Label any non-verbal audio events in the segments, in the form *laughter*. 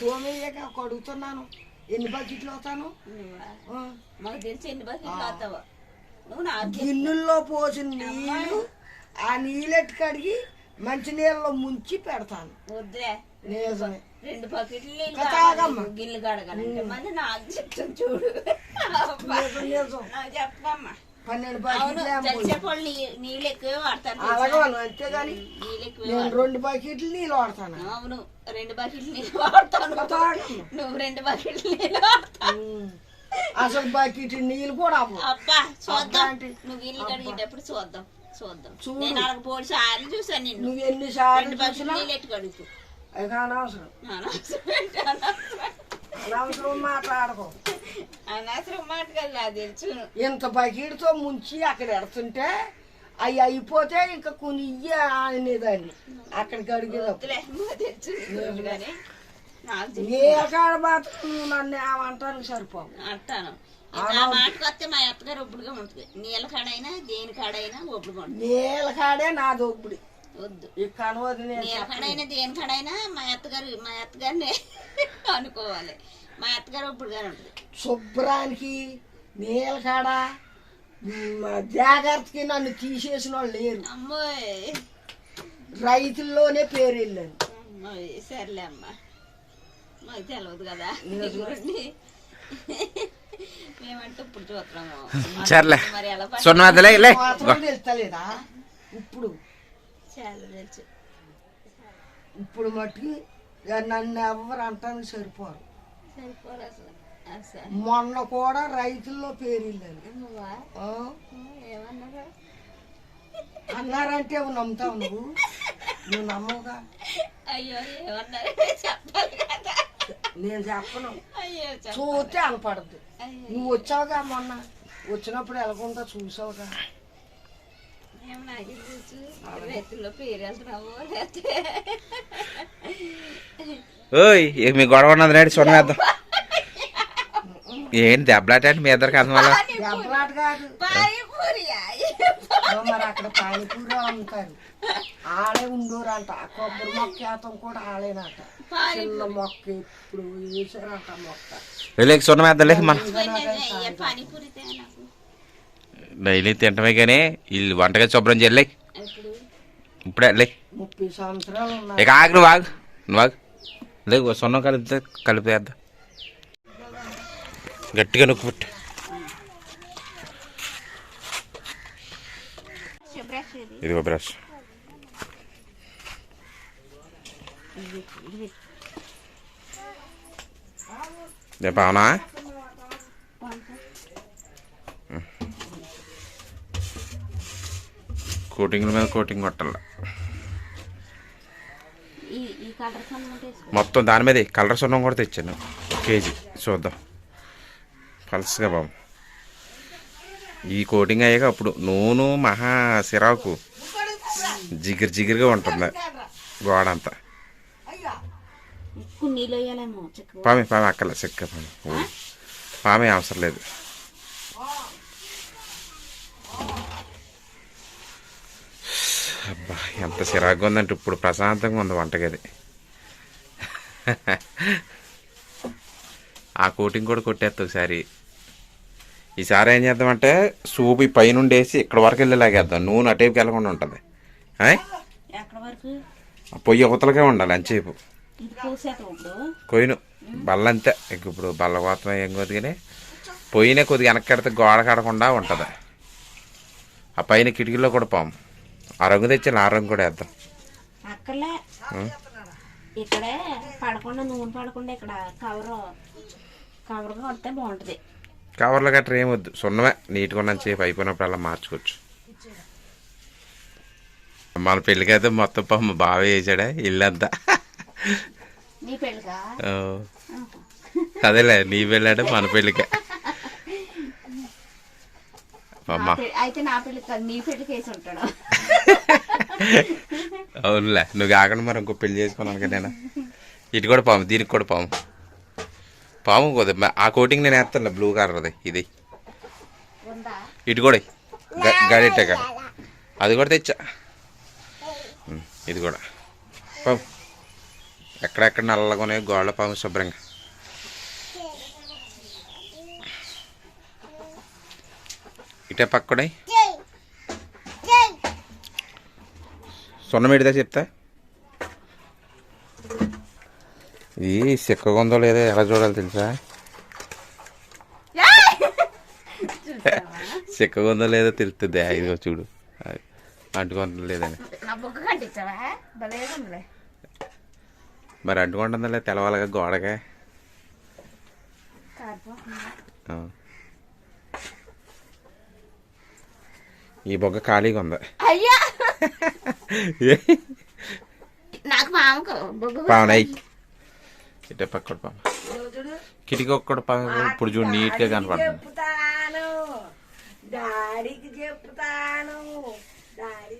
తోమేయక కడుగుతున్నాను ఎన్ని బకెట్లు అవుతాను? మాకు తెలిసి ఎన్ని బకెట్లు అవుతావో. నువ్వు నాకు గిన్నెల్లో పోసిన నీళ్ళు ఆ నీళ్ళెట్టు కడిగి మంచి నీళ్ళలో ముంచి పెడతాను. వద్దులే. నిజమే. రెండు బకెట్లు. నీకు కడగాలంటే. చెప్తాను చూడు. చెప్పమ్మా. పన్నెండు అవును బకెట్లు ఏమో చచ్చేపు వాళ్ళు నీ- నీళ్ళు ఎక్కువే వాడతారు అలాగే వాళ్ళు అంతేగాని నీళ్ళు ఎక్కువే నేను వాడతారు రెండు బకెట్లు నీళ్ళు వాడతాను అవును రెండు బకెట్లు నీళ్ళు వాడతాను. నువ్వు రెండు బకెట్లు నీళ్ళు వాడతావు. అసలు బకెట్ నీళ్ళు కూడా. అబ్బా చూద్దాం అంటే? నువ్వు ఇల్లు కడిగేటప్పుడు చూద్దాం చూద్దాం. నేను అలాగ పోటీ సార్లు చూసాను నిన్ను నువ్వు ఎన్నిసార్లు రెండు బకెట్లు నీళ్ళు ఎట్టు కడుగుతూ అనవసరం అనవసరం అనవసరం? అనవసరం మాట్లాడకు అనవసరం తెలుసు. ఇంత బకెట్తో ముంచి అక్కడ ఎడుతుంటే అవి అయిపోతే ఇంకా కొన్ని ఇయ్య అనేదాన్ని. అక్కడికి తెలుసు. ఏ కాడ మాత్రం నన్ను ఏమంటానికి సరిపోవు. అంటాను. నా మాటకు వస్తే మా అత్తగారు ఒప్పుడుగా ఉంటుంది. నీళ్ళ కాడైనా దేని కాడైనా ఒప్పుడుగా ఉంటుంది. నీళ్ళ కాడే నా దొబ్బుడి వద్దు. నీళ్ళ కాడైనా దేని కాడైనా మా అత్తగారు మా అత్తగారిని *laughs* అనుకోవాలి. మా అత్తగారు ఒప్పుడుగానే ఉంటుంది శుభ్రానికి నీళ్ళ కాడ మ్, జాగ్రత్తకి నన్ను తీసేసిన వాళ్ళు లేరు. అమ్మోయ్. రైతుల్లోనే పేరు వెళ్ళాను అమ్మోయ్ సర్లే అమ్మ. మాకు తెలియదు కదా. మేమంటే ఇప్పుడు చూస్తున్నాము *laughs* సర్లే. మరి ఎలా సున్నదలే తెలుస్తలేదా ఇప్పుడు. చాలా తెలుసు. ఇప్పుడు మట్టుకి ఇక నన్ను ఎవరు అంటానికి సరిపోరు. మొన్న కూడా రైతుల్లో పేరు వెళ్ళాను నువ్వా? ఆ? ఏమన్నారా? అన్నారంటే నమ్ముతావు నువ్వు? నువ్వు నమ్మవుగా? అయ్యో ఏమన్నారు? చెప్పాలి కదా. నేను చెప్పను. చూస్తే అనపడద్దు నువ్వు వచ్చావుగా మొన్న? వచ్చినప్పుడు ఎలాగుంటా చూసావుగా ఏం నాకు తెలుసు రైతుల్లో పేరు వెళ్తున్నావు లేకపోతే ఓయ్ ఇక మీ గొడవ ఉన్నది నాడు వేద్దాం. *laughs* ఏంటి దెబ్బలాటండి మీ ఇద్దరికి అందం వల్ల? దెబ్బలాట మరి అక్కడ పానీపూరి అమ్ముతారు. ఆడే ఉండోరంట కొబ్బరి మొక్క వేతం కూడా ఆడేనట. చిన్న మొక్క ఇప్పుడు వేసారంట మొక్క. లేక సున్న వేద్దాం లేక మన పానీపూరి డైలీ తింటమే కానీ వీళ్ళు వంటగది శుభ్రం చేయలే ఇప్పుడు లే. ఇక ఆగు నువ్వు ఆగు. నువ్వు ఆగు. లేదు సున్నం కలిపితే కలిపేద్దాం గట్టిగా నొక్కు పుట్టు. ఇది ఇదిగో బ్రష్. ఏ కోటింగ్ల మీద కోటింగ్ కొట్టాల. మొత్తం దాని మీద కలర్ సున్నం కూడా తెచ్చాను. కేజీ. చూద్దాం. పల్స్గా బాబు ఈ కోటింగ్ అయ్యాక అప్పుడు నూనె మహా సిరాకు జిగిరి జిగిరిగా ఉంటుంది? గోడ అంతా పామే పామే అక్కల చెక్క పామే. పామే అవసరం లేదు. అబ్బా ఎంత సిరాగ్గా ఉందంటే ఇప్పుడు ప్రశాంతంగా ఉంది వంటగది. ఆ కోటింగ్ కూడా కొట్టేస్తా ఒకసారి. ఈసారి ఏం చేద్దామంటే సూప్ ఈ పైనుండి వేసి ఇక్కడ వరకు వెళ్ళి లాగేద్దాం. నూనె అటేపుకి వెళ్ళకుండా ఉంటుంది. పొయ్యి అవతలకే ఉండాలి అంచేపు కొయ్యను. బల్ల అంతే ఇంక ఇప్పుడు బల్ల కోతం ఏం కొద్ది కానీ పొయ్యినే కొద్దిగా వెనక్కెడితే గోడ కడకుండా ఉంటుంది. ఆ పైన కిటికీలో కూడా పాము. ఆ రంగు తెచ్చి ఆ రంగు కూడా వేద్దాం. అక్కర్లే ఇక్కడే పడకుండా నూనె పడకుండా ఇక్కడ కవర్ కవర్ కొడితే బాగుంటది. కవర్లు గట్రా ఏం వద్దు సున్నమే. నీట్గా ఉన్న. సేపు అయిపోయినప్పుడు అలా మార్చుకోవచ్చు. మన పెళ్ళికైతే మొత్తం పాము బాగా ఇల్లంతా. పెళ్ళిగా ఓ. అదేలే. నీ పెళ్ళాడు మన పెళ్ళికే. అయితే నా కాదు ఉంటాడు అవునులే నువ్వు కాకుండా మరి ఇంకో పెళ్ళి చేసుకున్నాను కదా నేను. ఇటు కూడా పాము దీనికి కూడా పాము. పాము కొద్ది ఆ కోటింగ్ నేను వేస్తాను బ్లూ కలర్ది ఇది. ఉందా? ఇటు కూడా గడిట్టే కదా. అది కూడా తెచ్చా. ఇది కూడా. పాము. ఎక్కడెక్కడ నల్లగానే గోళ్ళ పాము శుభ్రంగా. ఇటే పక్కడే. సున్నమిడిదా చెప్తా. ఇది సిక్కగా ఉందో లేదో ఎలా చూడాలి తెలుసా? సిక్కగా ఉందో లేదో తెలుస్తుంది. ఇదిగో చూడు. అంటుకుంటుందో లేదని. మరి అంటుకుంటుందో లేదు తెలవాలిగా గోడగా? ఈ బొగ్గ ఖాళీగా ఉంది. అయ్యా! నాకు మామకు బొగ్గు పావనయ్యి ఇటే పక్కడ పాప కిటికీ ఒక్కడు పాప ఇప్పుడు చూడు నీట్గా కనపడుతుంది. చెప్తాను డాడీకి చెప్తాను డాడీ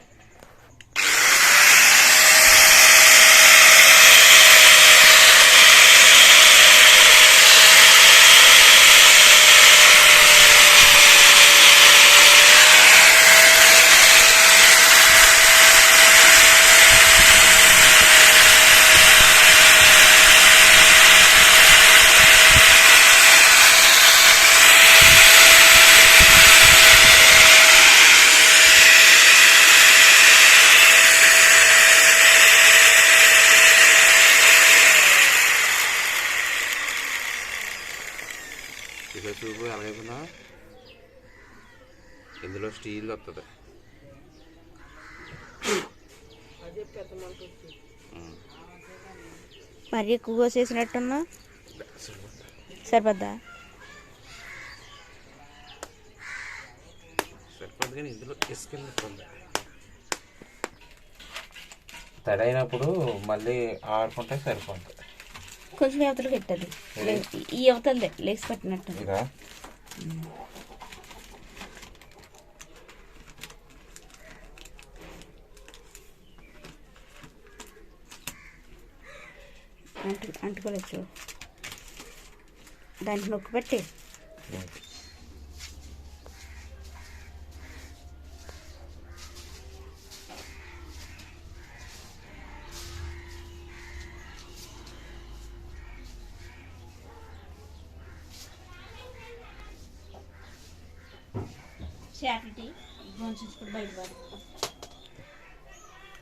ఇలా ఎలాగైపోయిందా ఇందులో స్టీల్ వస్తుంది మరి ఎక్కువ కోసేసినట్టున్నా? సరిపోద్దా? సరిపోదు కానీ ఇందులో ఇసుకెళ్ళిపోతుంది తడైనప్పుడు మళ్ళీ ఆడుకుంటే సరిపోతుంది కొంచెం అవతలకి పెట్టదు. ఈ అవతలదే లేచి పట్టినట్టు అంటు అంటుకోవచ్చు దానికి నొక్కి పెట్టి. చాకటి బయటపడి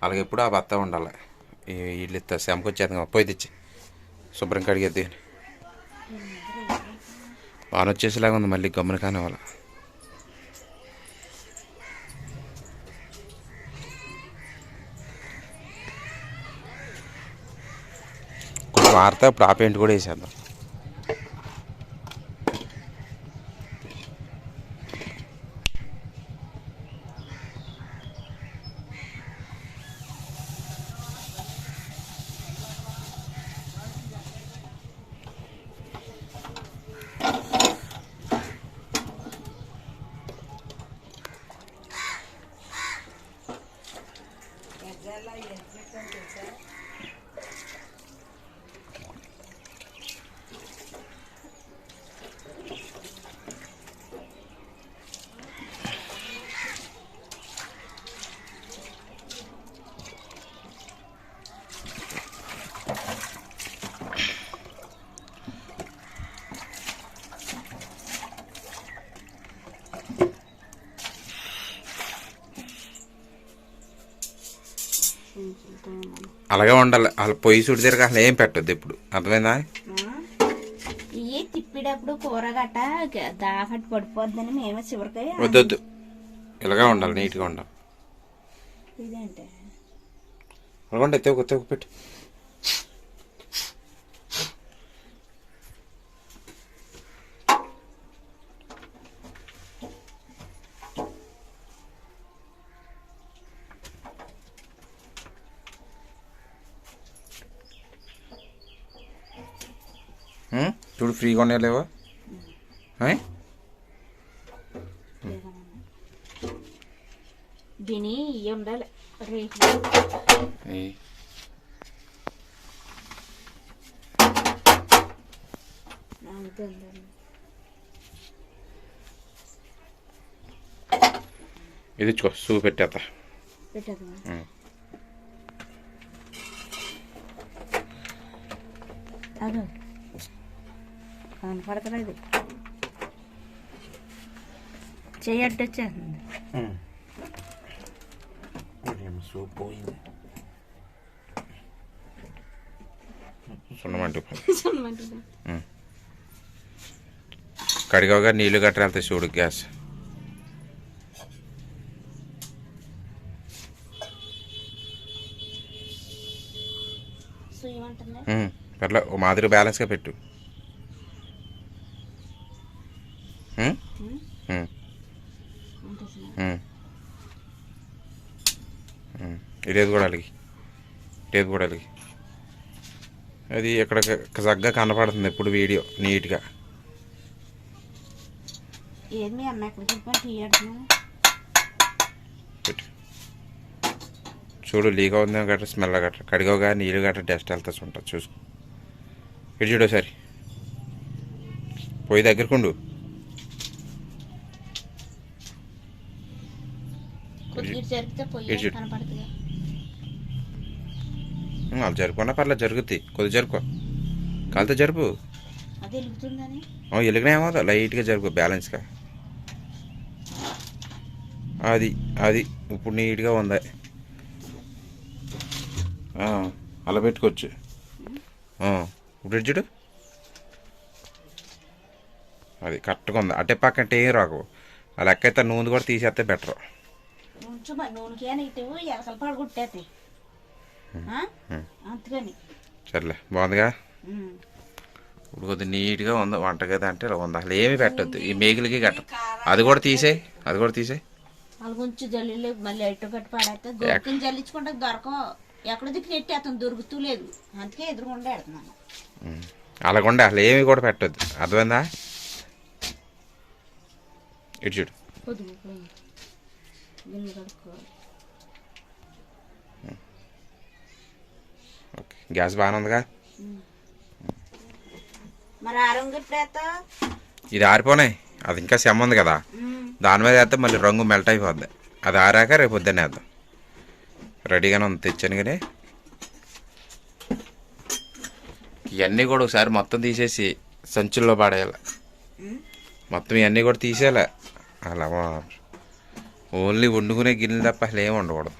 అలాగే ఎప్పుడు ఆ బత్త ఉండాలి. ఈ వీళ్ళు ఇస్తారు సెమకు వచ్చేది పోయి తెచ్చి. శుభ్రం కడిగేది వాన వచ్చేసేలాగా ఉంది మళ్ళీ గమ్మున కానీ వాళ్ళ కొంచెం ఆరితే అప్పుడు ఆ పెయింట్ కూడా వేసేద్దాం. అలాగే ఉండాలి. అసలు పొయ్యి సుడి అసలు ఏం పెట్టద్దు ఇప్పుడు. అర్థమైందా? ఇవి తిప్పేటప్పుడు కూర గట్ట దాకట్టు పడిపోద్దని మేము చివరికాయ వద్దొద్దు. ఇలాగే ఉండాలి నీట్గా ఉండాలి. ఇదేంటే? అలాగంటే తెగు తెగు పెట్టు. ఉం? చూడు ఫ్రీగా ఉన్నాయి లేవా? దీని ఉండాలి? ఇది ఇచ్చుకో సూ పెట్టేస్తా పెట్టదు కనపడతలేదు చెయ్యి సూప్ పోయింది. సున్నమంటు నీళ్ళు గట్రా వెళ్తాయి చూడు గ్యాస్. ఓ మాదిరి బ్యాలెన్స్గా పెట్టు. ఇదేది కూడా అలిగి. ఇదేది కూడా అలిగి. అది ఇక్కడ చక్కగా కనపడుతుంది ఇప్పుడు వీడియో నీట్గా. అమ్మ పెట్టు. చూడు లీక్ అవుతుందో గట్రా స్మెల్ గట్రా. కడిగోగా నీళ్ళు గట్రా డస్ట్ వెళ్తా ఉంటుంది చూసుకో. ఇటు చూడు ఒకసారి. పోయి దగ్గరకుండు కొద్దిగా జరిగితే ఇటు పొయ్యి చూడు. కనపడుతుంది ఉమ్, వాళ్ళు జరుపుకున్నా పర్లేదు జరుగుద్ది. కొద్ది జరుపు కాలితే జరుపు. ఎలుగునే ఏమవుతా లైట్గా జరుపు బ్యాలెన్స్గా. అది అది. ఇప్పుడు నీట్గా ఉంది. అలా పెట్టుకోవచ్చు ఇప్పుడు చూడు. అది కరెక్ట్గా ఉంది. అటే పక్కంటే ఏం రాకు లెక్క అయితే నూనె కూడా తీసేస్తే బెటర్. ఉంచు మరి నూనెకి ఇటు ఎలకలు పాడు కుట్టేది అందుకని. సర్లే బాగుందిగా. ఇప్పుడు కొద్దిగా నీట్గా ఉంది వంటగది అంటే ఇలా ఉంది. అసలు ఏమీ పెట్టద్దు ఈ మేకులకి గట్ట. అది కూడా తీసేయి అది కూడా తీసేయి. కొంచెం జల్లి మళ్ళీ ఎటు గట్టి పాడేస్తే గోకుని జల్లించుకుంటే దొరకవు. ఎక్కడ దిక్కు నెట్టి అతను దొరుకుతూ లేదు. అందుకే ఎదురుగుండా వెళ్తున్నాను ఉమ్. అలాగుండే అసలు ఏమీ కూడా పెట్టద్దు. అర్థమైందా? ఇటు చూడు. గిన్నె కడుక్కోవాలి ఓకే గ్యాస్ బాగానే ఉందిగా మరి ఇది ఆరిపోనాయి. అది ఇంకా సెమ్ ఉంది కదా. దాని మీద వేస్తే మళ్ళీ రంగు మెల్ట్ అయిపోద్ది. అది ఆరాక రేపు పొద్దున్నే వేద్దాం. రెడీగానే ఉంది తెచ్చాను కానీ. ఇవన్నీ కూడా ఒకసారి మొత్తం తీసేసి సంచుల్లో పడేయాలి. మొత్తం ఇవన్నీ కూడా తీసేయాలి. అలా ఓన్లీ వండుకునే గిన్నెలు తప్ప అసలు ఏమి వండకూడదు.